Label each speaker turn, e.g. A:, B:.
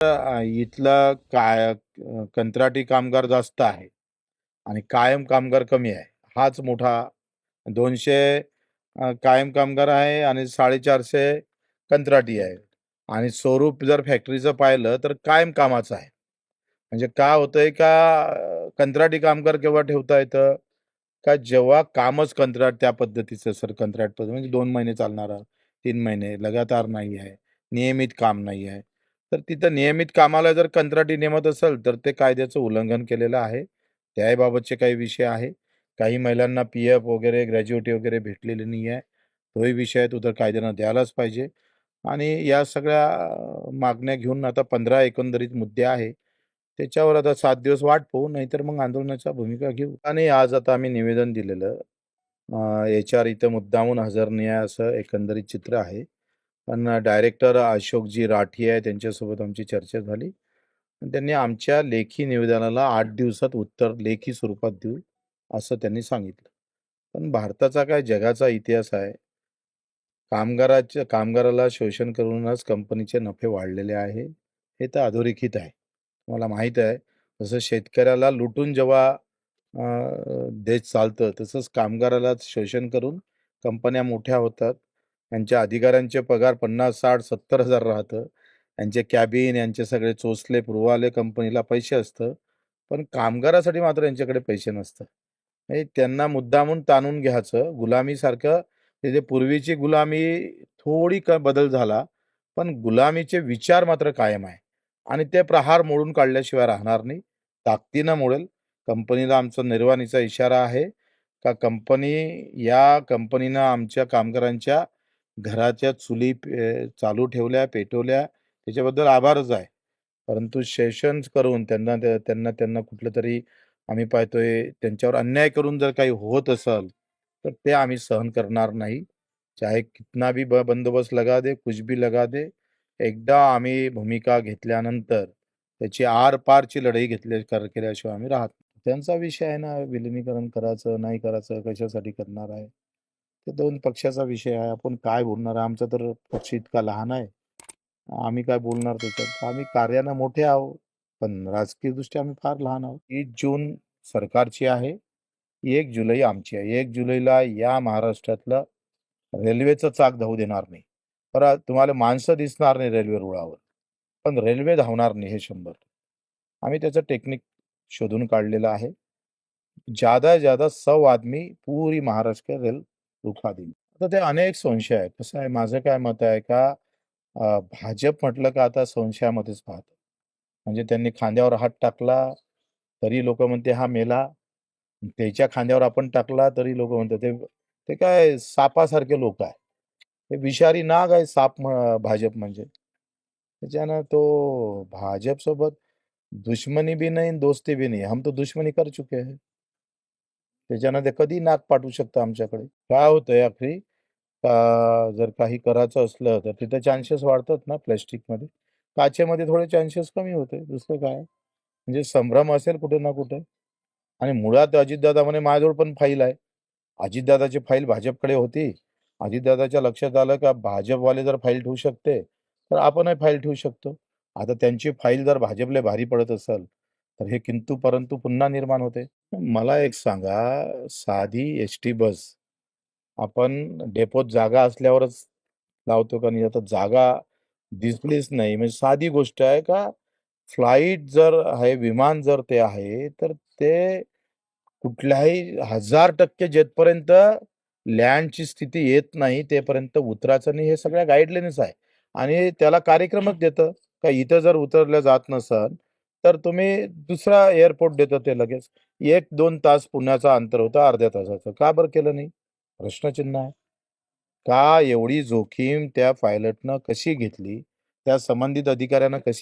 A: अ, इथलं काय कंत्राटी कामगार जास्त आहे आणि कायम कामगार कमी आहे. हाच मोठा 200 अ, कायम कामगार आहे आणि 450 कंत्राटी आहे आणि स्वरूप जर फॅक्टरीचं पाहिलं तर कायम कामाचं आहे. म्हणजे काय होतंय का अ, कंत्राटी कामगार केव्हा ठेवता येतं? का जेव्हा कामच कंत्राट त्या पद्धतीचं सर कंत्राट पद्धती म्हणजे 2 महिने चालणारं, 3 महिने लगातार नाही आहे, नियमित काम नाही आहे. तर तिथं नियमित कामाला जर कंत्राटी नेमत असेल, तर ते कायद्याचं उल्लंघन केलेलं आहे. त्याबाबतचे काही विषय आहे. काही महिलांना पी-एफ वगैरे, ग्रॅज्युएटी वगैरे भेटलेली नाही आहे. तोही विषय आहे, तो तर कायद्यानं द्यायलाच पाहिजे आणि या सगळ्या मागण्या घेऊन आता 15 एकंदरीत मुद्दे आहे. त्याच्यावर आता सात दिवस वाट पाहू, नाहीतर मग आंदोलनाच्या भूमिका घेऊ आणि आज आता आम्ही निवेदन दिलेलं. एच-आर इथं मुद्दामून हजर नाही आहे, असं एकंदरीत चित्र आहे. पण डायरेक्टर अशोकजी राठी आहे, त्यांच्यासोबत आमची चर्चा झाली. त्यांनी आमच्या लेखी निवेदनाला आठ दिवसात उत्तर लेखी स्वरूपात देऊ, असं त्यांनी सांगितलं. पण भारताचा काय जगाचा इतिहास आहे. कामगाराच्या कामगाराला शोषण करूनच कंपनीचे नफे वाढलेले आहे. हे तर अधोरेखित आहे. तुम्हाला माहीत आहे, जसं शेतकऱ्याला लुटून जेव्हा देश चालतं, तसंच कामगाराला शोषण करून कंपन्या मोठ्या होतात. यांच्या अधिकाऱ्यांचे पगार 50, 60, 70 हजार राहतं. यांचे कॅबिन, यांचे सगळे चोचले पुरवाले कंपनीला पैसे असतं. पण कामगारासाठी मात्र यांच्याकडे पैसे नसतं म्हणजे त्यांना मुद्दामून ताणून घ्यायचं. गुलामीसारखं ते जे पूर्वीची गुलामी थोडी क बदल झाला, पण गुलामीचे विचार मात्र कायम आहे आणि ते प्रहार मोडून काढल्याशिवाय राहणार नाही. ताकदीनं मोडेल. कंपनीला आमचा निर्वाणीचा इशारा आहे का कंपनी या कंपनीनं आमच्या कामगारांच्या घराच्या चुली चालू ठेवल्या, पेटवल्या, त्याच्याबद्दल आभारच आहे. परंतु सेशन्स करून त्यांना त्यांना त्यांना कुठलं तरी आम्ही पाहतोय त्यांच्यावर अन्याय करून जर काही होत असेल, तर ते आम्ही सहन करणार नाही. चाहे कितना भी ब बंदोबस्त लगा दे, कुछ भी लगा दे. एकदा आम्ही भूमिका घेतल्यानंतर त्याची आर-पारची लढाई घेतल्या कर केल्याशिवाय आम्ही राहत त्यांचा विषय आहे ना, विलिनीकरण करायचं, नाही करायचं, कशासाठी करणार आहे. दोन पक्षाचा विषय आहे. आपण काय बोलणार आहे. आमचा तर पक्ष इतका लहान आहे. आम्ही काय बोलणार त्याच्यात. आम्ही कार्यानं मोठे आहोत, पण राजकीय दृष्ट्या आम्ही फार लहान आहोत. एक जून सरकारची आहे. एक जुलै आमची आहे. एक जुलैला या महाराष्ट्रातलं रेल्वेचं चाक धावू देणार नाही. बरं तुम्हाला माणसं दिसणार नाही रेल्वे रुळावर, पण रेल्वे धावणार नाही हे शंभर आम्ही त्याचं टेक्निक शोधून काढलेलं आहे. ज्यादा ज्यादा 100 आदमी पूरी महाराष्ट्र रेल रुखा आता ते अनेक संशय आहेत. कसं आहे, माझं काय मत आहे का अ, भाजप म्हटलं का आता संशयामध्येच पाहतो. म्हणजे त्यांनी खांद्यावर हात टाकला, तरी लोकं म्हणते हा मेला. त्याच्या खांद्यावर आपण टाकला, तरी लोकं म्हणतात ते ते काय सापासारखे लोकं आहे. ते विषारी नाग आहे साप म्ह भाजप म्हणजे. त्याच्यानं तो भाजपसोबत दुश्मनी भी नहीं, दोस्ती भी नहीं. हम तो दुश्मनी कर चुके हैं. त्याच्यानं ते कधी नाक पाठवू शकतं आमच्याकडे. काय होतंय अखरी का जर काही करायचं असलं, तर तिथे चान्सेस वाढतात ना प्लॅस्टिकमध्ये काचेमध्ये थोडे चान्सेस कमी होते. दुसरं काय. म्हणजे संभ्रम असेल कुठे ना कुठे आणि मुळात अजितदादा म्हणे माझ्याजवळ पण फाईल आहे. अजितदादाची फाईल भाजपकडे होती. अजितदादाच्या लक्षात आलं का भाजपवाले जर फाईल ठेवू शकते, तर आपणही फाईल ठेवू शकतो. आता त्यांची फाईल जर भाजपले भारी पडत असेल, तर हे किंतु परंतु पुन्हा निर्माण होते. मला एक सांगा, साधी एस-टी बस आपण डेपोत जागा असल्यावरच लावतो का नाही? आता जागा दिसलीच नाही. म्हणजे साधी गोष्ट आहे का फ्लाईट जर आहे, विमान जर ते आहे, तर ते कुठल्याही 1000% जेथपर्यंत लँडची स्थिती येत नाही, तेपर्यंत उतरायचं नाही. हे सगळ्या गाईडलाईन्स आहे आणि त्याला कार्यक्रमच देतं का इथं जर उतरलं जात नसेल, तर तुम्ही दुसरा एअरपोर्ट देतो ते लगेच. 1-2 तास पुण्याचा अंतर होतं अर्ध्या तासाचं. का बरं केलं नाही? प्रश्नचिन्ह आहे. का एवढी जोखीम त्या पायलटनं कशी घेतली? त्या संबंधित अधिकाऱ्यानं कशी